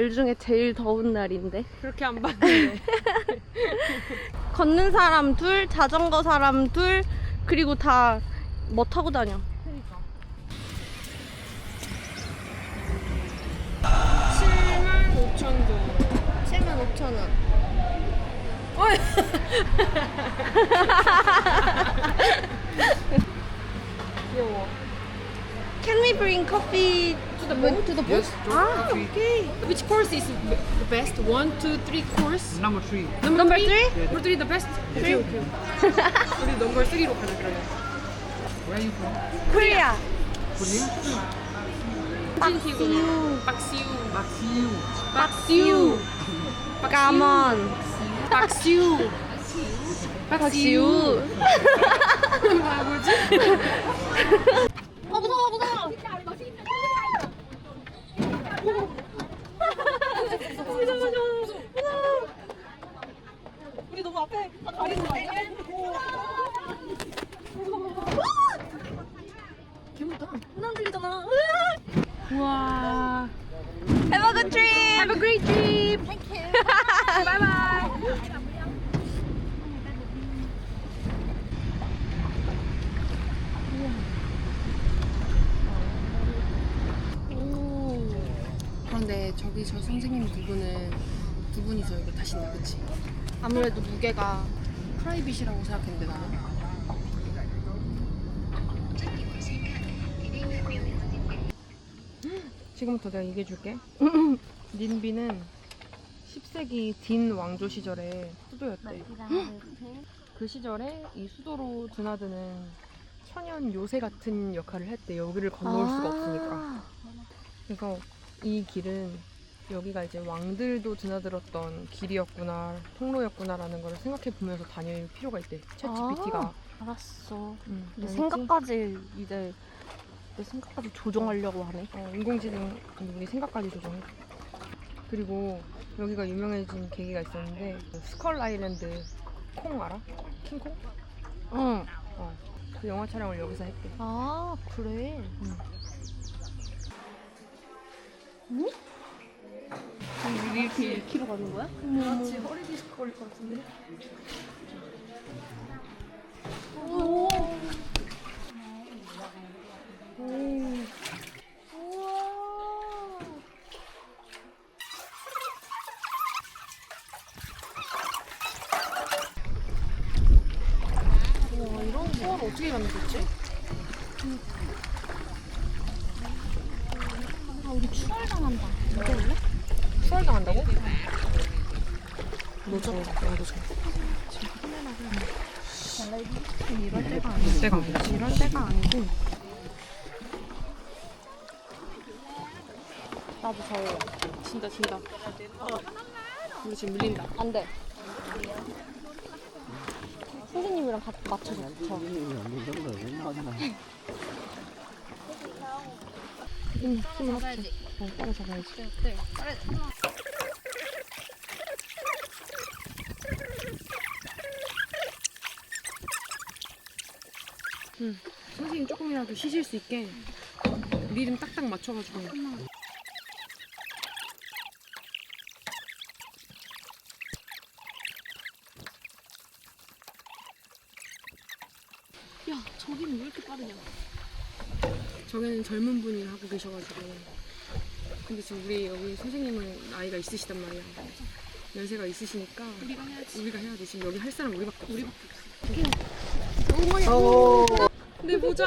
온날 중에 제일 더운 날인데. 그렇게 안 봤는데 걷는 사람 둘, 자전거 사람 둘, 그리고 다 뭐 타고 다녀. 7만 5천 동 7만 5천 원. 귀여워 Can we bring coffee To the boat? to the boat? Yes, 아, coffee. 오케이. Which course is the best? One, two, three course? Number three. Number, Number three? three? Number three the best? 오케이 오케이 우리 넘버 3로 가자 그러면 Where are you from? Korea. Korea? 박시우 박시우 Maxiu. 박시우 까먼. 박시우 박지우. 뭐야 뭐지? 그런데 저기 저 선생님 두 분은 두 분이서 이거 타신다 그치? 아무래도 무게가 프라이빗이라고 생각했는데 나는. 지금부터 내가 얘기해줄게. 닌비는 10세기 딘 왕조 시절에 수도였대. 그 시절에 이 수도로 드나드는 천연 요새 같은 역할을 했대 여기를 건너올 수가 없으니까. 그래서 이 길은 여기가 이제 왕들도 드나들었던 길이었구나 통로였구나라는 걸 생각해 보면서 다닐 필요가 있대 챗 GPT가 알았어. 음, 내 알겠지? 생각까지 이제 내 생각까지 조정하려고 하네. 어, 인공지능 우리 생각까지 조정해 그리고 여기가 유명해진 계기가 있었는데 그 스컬 아일랜드 콩 알아? 킹콩? 응. 어. 그 영화 촬영을 여기서 했대 아 그래. 우리 이렇게 1km 가는 거야? 그렇지 허리 디스크 걸릴 것 같은데 오. 와 이런 소화를 어떻게 만들었지? 아 우리 추월당한다. 무서울래? 추월당한다고? 너저 나도 저 이럴 때가 아니고. 때가 아니지 이럴 때가 아니고. 나도 저래. 진다 진다 우리 지금 밀린다 안 돼. 선생님이랑 같이 맞춰줘. 저. 응. 선생님 조금이라도 쉬실 수 있게 리듬 딱딱 맞춰가지고. 야 저기는 왜 이렇게 빠르냐? 저기는 젊은 분이 하고 계셔가지고 근데 지금 우리 여기 선생님은 나이가 있으시단 말이야 연세가 있으시니까 우리가 해야지. 우리가 해야 돼 지금 여기 할 사람 우리밖에 없어 우리밖에 내 모자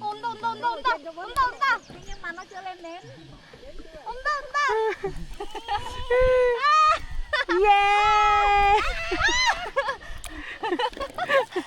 온다 온다 온다 온다 온다 온다. Nhưng mà nó chưa lên đến. 온다 온다. 예.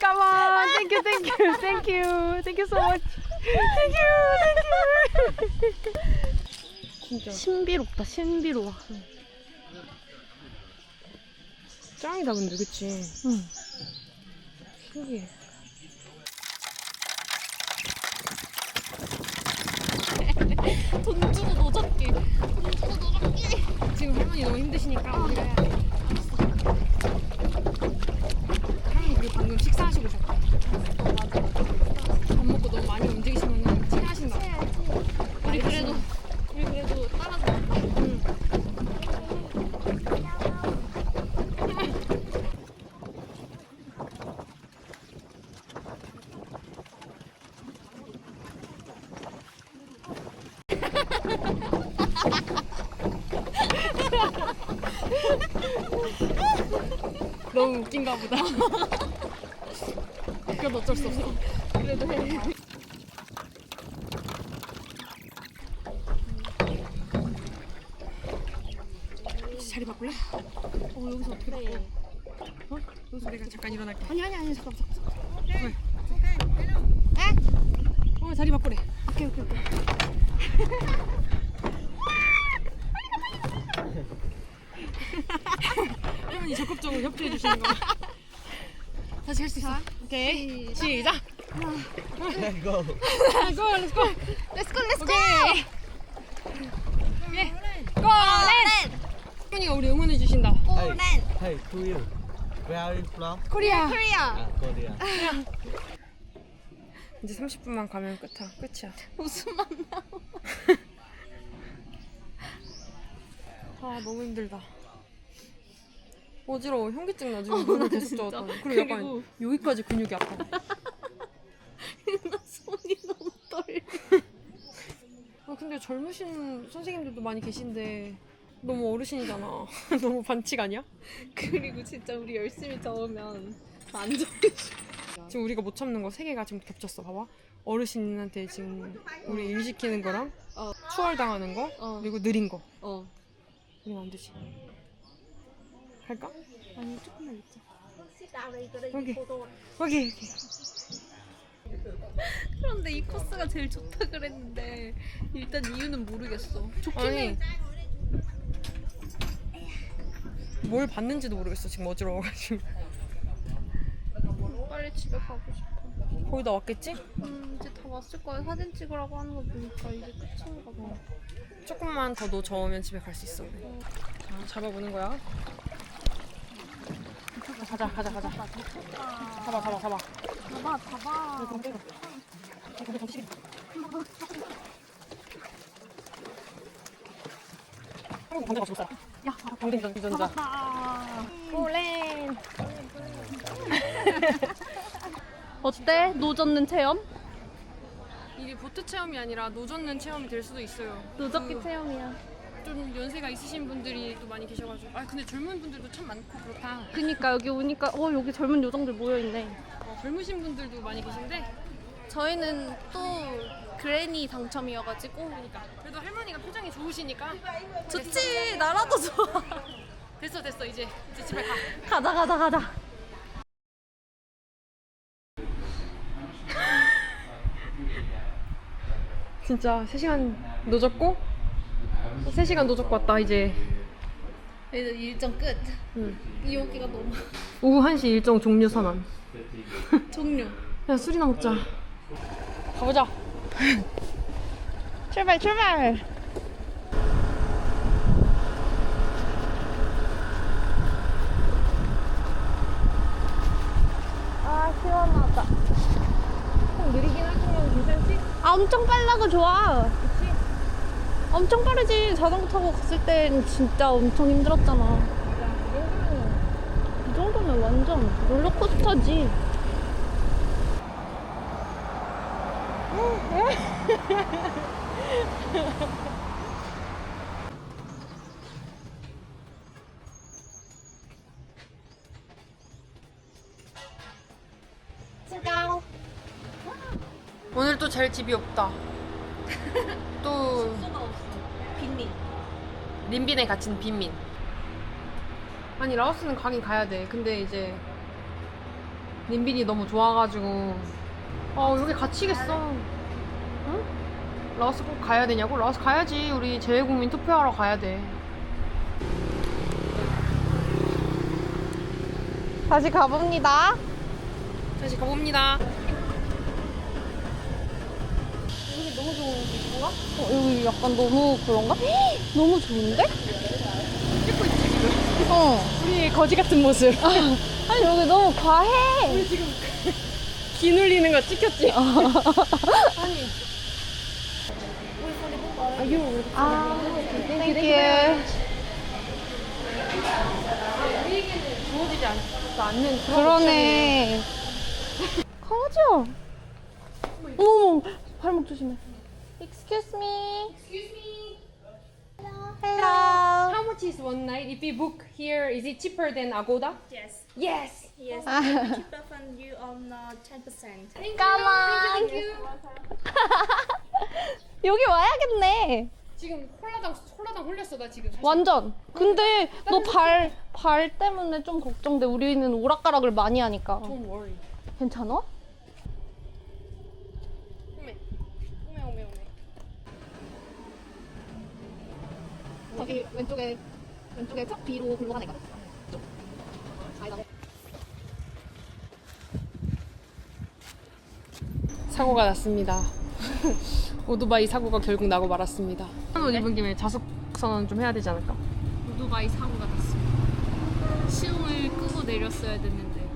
Come on, thank you, thank you, thank you, thank you so much. Thank you, thank you. 진짜 신비롭다 신비로워 짱이다 근데 그치? 응. 신기해 돈 주고 노젓기 지금 할머니 너무 힘드시니까 우리가 해야 돼 할머니 그리고 방금 식사하시고 오셨다 밥 먹고 너무 많이 움직이시면 체하신다 우리 그래도 우리 그래도 따라서 너무 웃긴가 보다 그래도 어쩔 수 없어 그래도 해 자리 바꿀래? 어 여기서 어떻게 바꿔? 어? 여기서 내가 잠깐 일어날게. 아니 아니 아니 잠깐 잠깐 왜? 어 자리 바꾸래. 오케이 오케이 오케이. 할머니 적극적으로 협조해 주시는 거. 다시 할 수 있어? 오케이. 시작. Let's go. 고 렛츠 고 렛츠고 렛츠고 오케이 예 고! 렛! 할머니가 우리 응원해 주신다. Hey, hey, who you? Where are you from? 코리아 코리아 Ah, Korea. 이제 30분만 가면 끝이야. 끝이야. 무슨 만나 아 너무 힘들다. 어지러워. 현기증 나 지금 눈을 계속 진짜. 떠왔다 그리고 약간 그리고- 여기까지 근육이 아파 나 손이 너무 떨려. 아, 근데 젊으신 선생님들도 많이 계신데 너무 어르신이잖아. 너무 반칙 아니야? 그리고 진짜 우리 열심히 적으면 안 적혀 지금 우리가 못 참는 거 세 개가 지금 겹쳤어. 봐봐. 어르신한테 지금 우리 일 시키는 거랑 어. 추월당하는 거 어. 그리고 느린 거. 어. 이러면 안 되지. 갈까? 아니 조금만 있자. 여기. 여기 여기. 그런데 이 코스가 제일 좋다 그랬는데 일단 이유는 모르겠어. 좋긴 아니. 해 뭘 봤는지도 모르겠어 지금 어지러워가지고. 빨리 집에 가고 싶어. 거의 다 왔겠지? 음 이제 다 왔을 거야. 사진 찍으라고 하는 거 보니까 이제 끝인가 봐. 조금만 더 노 저으면 집에 갈 수 있어 우리. 자, 잡아보는 거야. 가자 가자 가자. 잡아 잡아 잡아. 봐봐 봐봐 한국 반대 가지고 살아 야 방대 유전, 유전자. 오렌 어때? 노젓는 체험? 이게 보트 체험이 아니라 노젓는 체험이 될 수도 있어요. 노젓기 그 체험이야. 좀 연세가 있으신 분들이 또 많이 계셔가지고. 아 근데 젊은 분들도 참 많고 그렇다. 그니까 여기 오니까 어 여기 젊은 요정들 모여 있네. 어, 젊으신 분들도 많이 계신데? 저희는 또 그래니 당첨이어가지고. 그러니까 그래도 할머니가 표정이 좋으시니까. 좋지 나라도 좋아. 됐어 됐어 이제 이제 집에 가. 가자 가자 가자. 진짜 3시간 늦었고? 3시간 늦었고 왔다 이제. 이제 일정 끝. 응. 여기가 너무 오후 1시 일정 종료 선언. 종료. 야 술이나 먹자. 가보자 출발 출발. 아 시원하다. 좀 느리긴 하지만 괜찮지? 아 엄청 빨라고 좋아. 그치? 엄청 빠르지. 자전거 타고 갔을 땐 진짜 엄청 힘들었잖아. 맞아. 이 정도면 이 정도면 완전 롤러코스터지 오늘 또 잘 집이 없다. 또 없어. 빈민. 린빈에 갇힌 빈민. 아니 라오스는 가긴 가야 돼. 근데 이제 린빈이 너무 좋아가지고 아 여기 갇히겠어 응? 라오스 꼭 가야 되냐고? 라오스 가야지. 우리 재외국민 투표하러 가야 돼. 다시 가봅니다. 다시 가봅니다. 어, 여기 약간 너무 그런가? 너무 좋은데? 찍고 있지 지금. 어. 우리 거지 같은 모습. 아니 여기 너무 과해. 우리 지금 기 눌리는 거 찍혔지? 아니. 아유, 아, 땡큐. 우리에게는 주어지지 않, 않는 그런 그러네. 강아지야. 어머, 발목 조심해. Excuse me. Excuse me. Hello. How much is one night? If we book here, is it cheaper than Agoda? Yes. Yes. Yes. Ah. cheaper fund you on uh, 10%. Thank Come you. on. Thank you. 여기 와야겠네. 지금 홀라당 홀라당 홀렸어 나 지금. 사실. 완전. 근데 너 발 발 때문에 좀 걱정돼. 우리는 오락가락을 많이 하니까. Don't worry. 괜찮아? 오메. 오메 오메 오메. 저기 왼쪽에 왼쪽에 쫙 뒤로 굴러 가는 애가. 사고가 났습니다. 오토바이 사고가 결국 나고 말았습니다. 한옷 입은 김에 자숙 선언 좀 해야 되지 않을까? 오토바이 사고가 났습니다. 시동을 끄고 내렸어야 됐는데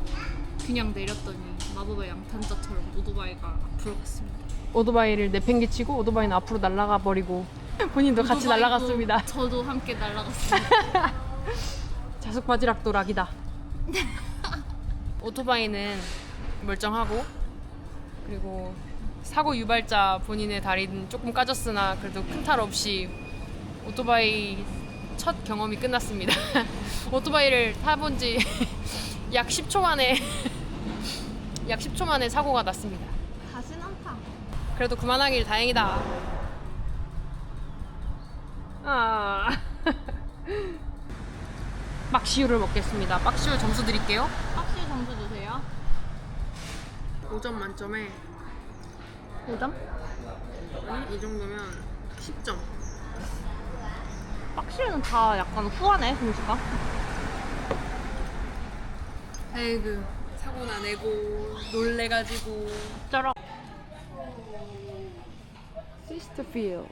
그냥 내렸더니 마법의 양탄자처럼 오토바이가 앞으로 갔습니다. 오토바이를 내팽개치고 오토바이는 앞으로 날아가 버리고 본인도 같이 오토바이도 날아갔습니다. 저도 함께 날아갔습니다. 자숙 바지락도 락이다. 오토바이는 멀쩡하고 그리고 사고 유발자 본인의 다리는 조금 까졌으나 그래도 큰 탈 없이 오토바이 첫 경험이 끝났습니다. 오토바이를 타본 지 약 10초 만에 약 10초 만에 사고가 났습니다. 다시는 안 타. 그래도 그만하길 다행이다. 아. 막시우를 먹겠습니다. 막시우 점수 드릴게요. 확실히 점수 주세요. 5점 만점에 5점? 아니 이 정도면 10점. 확실히는 다 약간 후하네, 점수가. 에이그 사고 나 내고 놀래가지고 쩔어. 시스터 필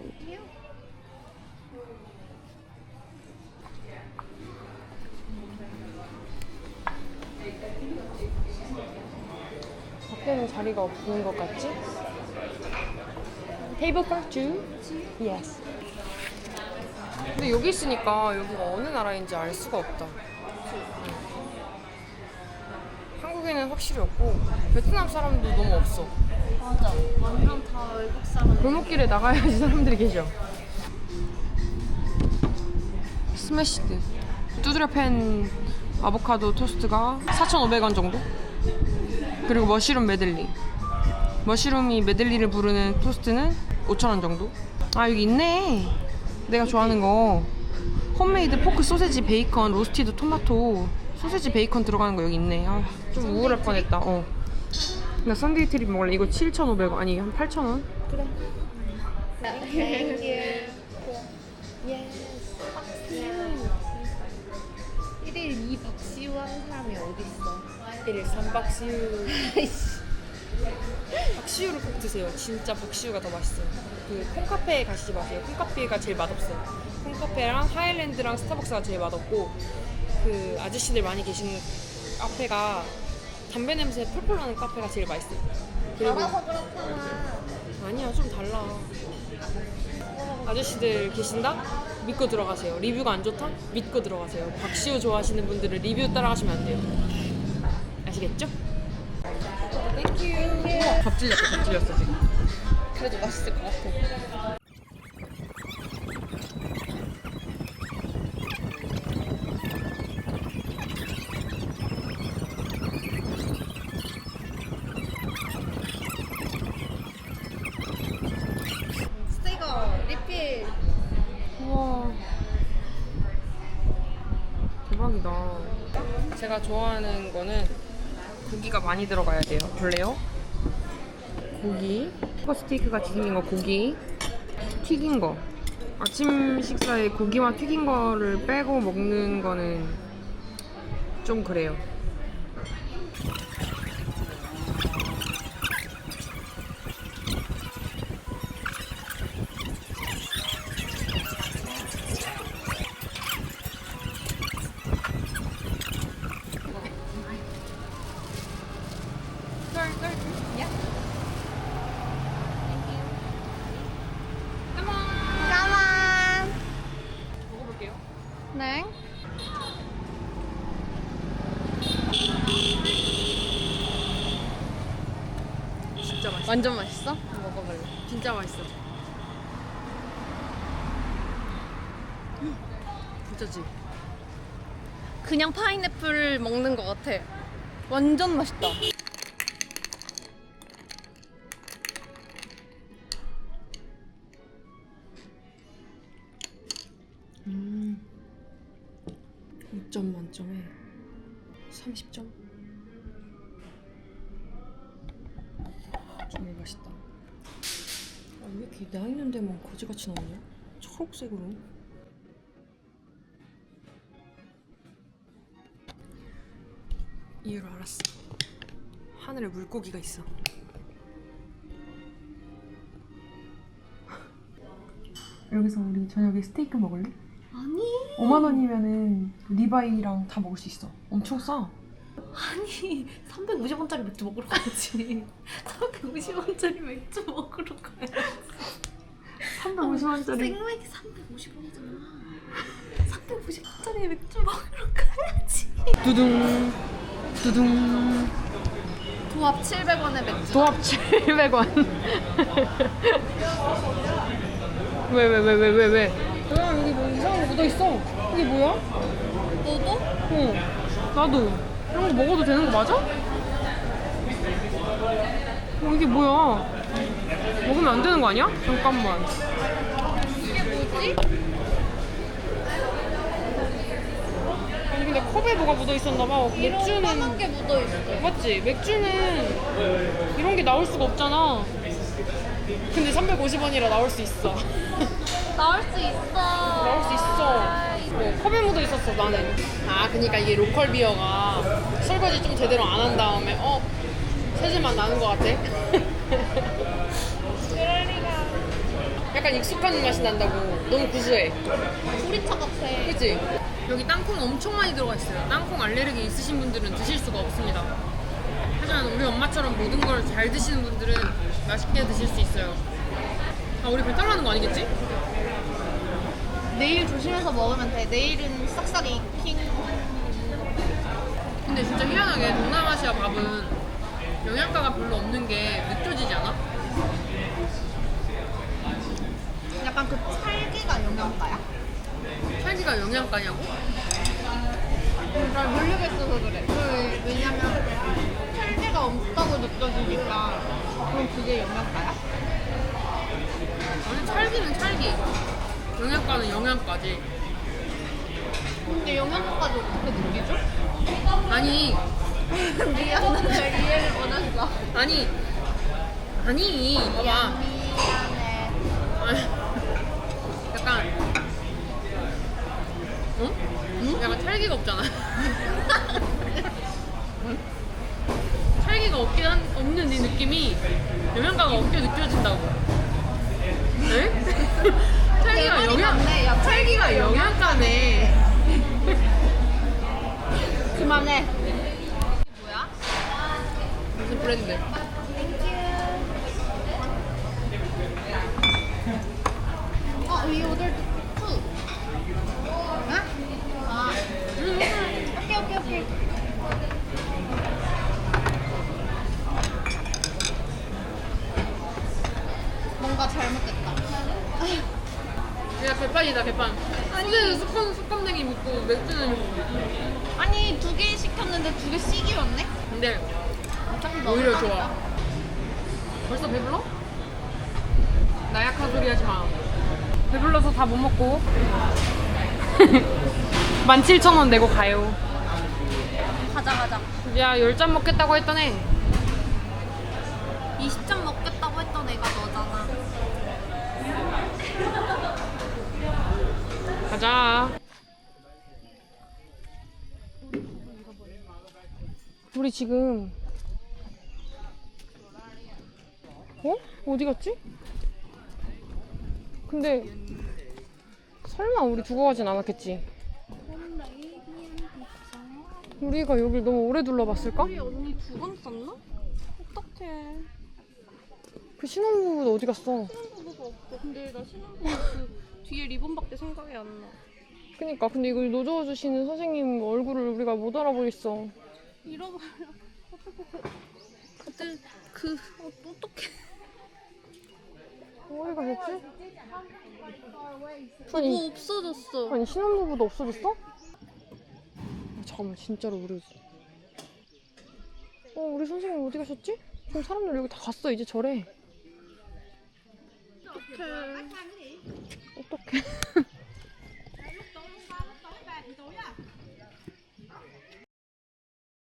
드. 밖에는 자리가 없는 것 같지? Table for two? Yes. 근데 여기 있으니까 여기가 어느 나라인지 알 수가 없다. 한국에는 확실히 없고 베트남 사람도 너무 없어. 맞아. 완전 다 외국 사람. 골목길에 나가야지 사람들이 계셔. 스매시드. 두드려 팬 아보카도 토스트가 4,500원 정도? 그리고 머쉬룸 메들리. 머쉬룸이 메들리를 부르는 토스트는 5,000원 정도? 아, 여기 있네. 내가 좋아하는 거. 홈메이드 포크 소세지 베이컨 로스티드 토마토 소세지 베이컨 들어가는 거 여기 있네. 아, 좀 우울할 뻔했다. 어. 나 썬데이 트립 먹을래. 이거 7,500원. 아니, 한 8,000원? 일일 이 박시우 하는 사람이 어딨어? 1일 3박 시우 박시우를 꼭 드세요. 진짜 박시우가 더 맛있어요. 그 콩카페에 가시지 마세요. 콩카페가 제일 맛없어요. 콩카페랑 하일랜드랑 스타벅스가 제일 맛없고 그 아저씨들 많이 계시는 카페가 담배 냄새 펄펄 나는 카페가 제일 맛있어요. 그리고 아니야 좀 달라. 아저씨들 계신다? 믿고 들어가세요. 리뷰가 안 좋다? 믿고 들어가세요. 박시우 좋아하시는 분들은 리뷰 따라가시면 안 돼요 아시겠죠? 땡큐 밥 질렸어 밥 질렸어 지금 그래도 맛있을 것 같아 제가 좋아하는 거는 고기가 많이 들어가야 돼요 볼래요? 고기 스테이크 같이 생긴 거 고기 튀긴 거. 아침 식사에 고기와 튀긴 거를 빼고 먹는 거는 좀 그래요. 완전 맛있어? 먹어볼래. 진짜 맛있어. 진짜지? 그냥 파인애플 먹는 것 같아. 완전 맛있다. 음. 5점 만점에 30점? 정말 맛있다. 아, 왜 이렇게 나 있는 데만 거지같이 나오냐? 초록색으로. 이유를 알았어. 하늘에 물고기가 있어. 여기서 우리 저녁에 스테이크 먹을래? 아니. 5만 원이면은 리바이랑 다 먹을 수 있어. 엄청 싸. 아니 350원짜리 맥주 먹으러 가야지 350원짜리 맥주 먹으러 가야지 350원짜리. 생맥이 350원이잖아 350원짜리 맥주 먹으러 가야지 두둥. 두둥. 도합 700원의 맥주 도합 700원. 왜, 왜, 왜, 왜, 왜, 왜? 뭐야, 여기 뭐 이상한 거 묻어있어. 이게 뭐야? 너도? 어. 나도. 이런 거 먹어도 되는 거 맞아? 어, 이게 뭐야? 먹으면 안 되는 거 아니야? 잠깐만. 이게 뭐지? 아니, 근데 컵에 뭐가 묻어 있었나 봐. 이런 맥주는. 게 묻어 있어 맞지? 맥주는 이런 게 나올 수가 없잖아. 근데 350원이라 나올 수 있어. 나올 수 있어 나올 수 있어. 뭐 컵에 묻어 있었어 나는. 아 그러니까 이게 로컬 비어가 설거지 좀 제대로 안 한 다음에 어 새질만 나는 것 같아. 약간 익숙한 맛이 난다고. 너무 구수해. 보리차 같아 그치? 여기 땅콩 엄청 많이 들어가 있어요. 땅콩 알레르기 있으신 분들은 드실 수가 없습니다. 하지만 우리 엄마처럼 모든 걸 잘 드시는 분들은 맛있게 드실 수 있어요. 아, 우리 배탈 나는 거 아니겠지? 내일 조심해서 먹으면 돼 내일은 싹싹 익힌 근데 진짜 희한하게 동남아시아 밥은 영양가가 별로 없는 게 느껴지지 않아? 약간 그 찰기가 영양가야? 찰기가 영양가냐고? 잘 모르겠어서 그래. 그, 왜냐면 찰기가 없다고 느껴지니까 그럼 그게 영양가야? 아니 찰기는 찰기. 영양가는 영양가지. 근데 영양가까지 어떻게 느끼죠? 아니 미안해 이해를 못했어. 아니 아니 봐봐. 미안해. 약간 어? 약간 찰기가 없잖아. 찰기가 없긴 한, 없는 이 느낌이 영양가가 없게 느껴진다고. 네? 찰기가 영양 찰기가 영양가네. 그만해. 뭐야? 무슨 브랜드? 어, 투. 응? 아, 음, 오케이 오케이 오케이. 뭔가 잘못됐다. 야 개판이다 개판. 소세지 수건 수건냉이 묻고 맥주는 아니 두 개 시켰는데 두 개 씩이었네? 근데 좀 오히려 좋아. 벌써 배불러? 나약한 소리 하지 마. 배불러서 다 못 먹고. 17,000원 내고 가요. 가자 가자. 야, 10잔 먹겠다고 애. 20점 가자. 우리 지금 어? 어디 갔지? 근데 설마 우리 두고 가진 않았겠지? 우리가 여길 너무 오래 둘러봤을까? 우리 언니 두 번 썼나? 어떡해. 그 신혼부부는 어디 갔어? 신혼부부가 없어. 근데 나 신혼부부 그 뒤에 리본밖에 생각이 안 나. 그니까 근데 이걸 노져주시는 선생님 얼굴을 우리가 못 알아보겠어. 잃어버려. 그때 그 어, 어떡해. 어디가 됐지? 부부 아니, 없어졌어. 아니 신혼부부도 없어졌어? 아, 잠깐만 진짜로 우리 어 우리 선생님 어디 가셨지? 지금 사람들 여기 다 갔어 이제 절에 어떡해. 어떡해